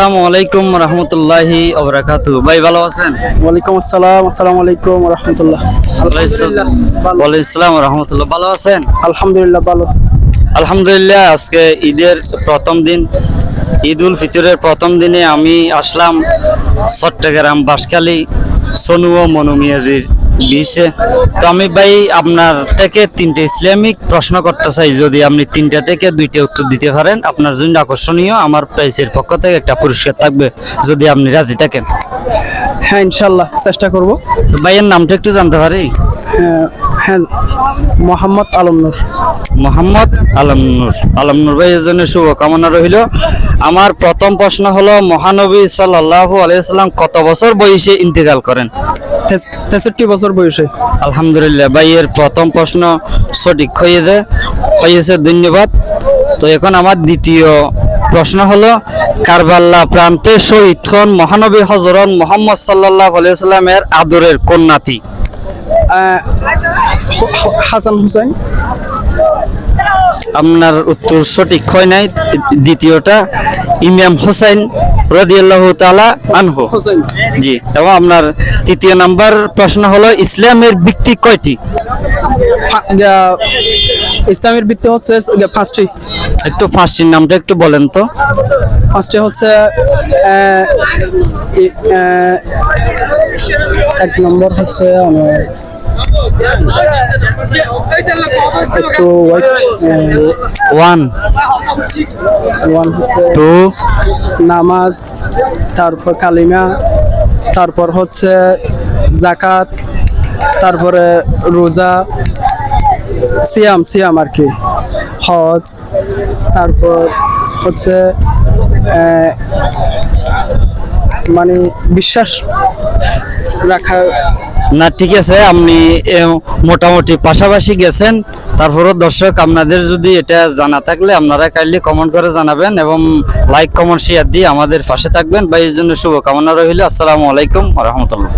আসসালামু আলাইকুম রহমতুল্লাহি ওবরাকাতু ভাই ভালো আছেন? ওয়ালাইকুম আসসালাম আসসালামু আলাইকুম রহমতুল্লাহ। ওয়ালাইকুম আসসালাম রহমতুল্লাহ। ভালো আছেন? আলহামদুলিল্লাহ ভালো। আলহামদুলিল্লাহ আজকে ঈদের প্রথম দিন। ঈদ উল ফিতরের প্রথম দিনে আমি আসলাম চট্টগ্রাম বাঁশখালী সোনু ও মনু বিচে তো আমি ভাই আপনার থেকে তিনটে ইসলামিক প্রশ্ন করতে চাই। যদি আপনি তিনটা থেকে দুইটা উত্তর দিতে পারেন আপনার জন্য আকর্ষণীয় আমার প্রাইসের পক্ষ থেকে একটা পুরস্কার থাকবে যদি আপনি রাজি থাকেন। হ্যাঁ ইনশাল্লাহ চেষ্টা করব। ভাইয়ের নামটা একটু জানতে পারি? হ্যাঁ, মোহাম্মদ আলমনুর মোহাম্মদ আলমনুর আলমনুর ভাইয়ের জন্য শুভকামনা রইল। আমার প্রথম প্রশ্ন হলো মহানবী সাল্লাল্লাহু আলাইহি সাল্লাম কত বছর বয়সে ইন্তেকাল করেন? তেষট্টি বছর বয়সে। আলহামদুলিল্লাহ ভাইয়ের প্রথম প্রশ্ন সঠিক হয়ে দে হয়েছে ধন্যবাদ। তো এখন আমার দ্বিতীয় প্রশ্ন হলো কারবাল্লা প্রান্তে শহীদ হন মহানবী হজরত মোহাম্মদ সাল্লাল্লাহু আলাইহি সাল্লামের আদরের কন্যাতি হাসান হুসেন আপনার উত্তর সঠিক হয় নাই দ্বিতীয়টা ইমাম হোসেন রদিয়াল্লাহু তাআলা আনহু। হোসেন জি এবং আপনার তৃতীয় নাম্বার প্রশ্ন হলো ইসলামের ভিত্তি কয়টি? ইসলামের ভিত্তি হচ্ছে পাঁচটি। একটু পাঁচটির নামটা একটু বলেন তো। ফার্স্টে হচ্ছে এক নম্বর হচ্ছে ওয়ান ওয়ান হচ্ছে টু নামাজ তারপর কালিমা তারপর হচ্ছে জাকাত তারপরে রোজা সিয়াম সিয়াম আর কি হজ তারপর হচ্ছে মানে বিশ্বাস রাখা না, ঠিক আছে, আপনি মোটামুটি পাশাপাশি গেছেন। তারপরও দর্শক, আপনাদের যদি এটা জানা থাকলে আপনারা কাইন্ডলি কমেন্ট করে জানাবেন এবং লাইক কমেন্ট শেয়ার দিয়ে আমাদের পাশে থাকবেন। বা এই জন্য শুভকামনা রইল। আসসালামু আলাইকুম রহমতুল্লাহ।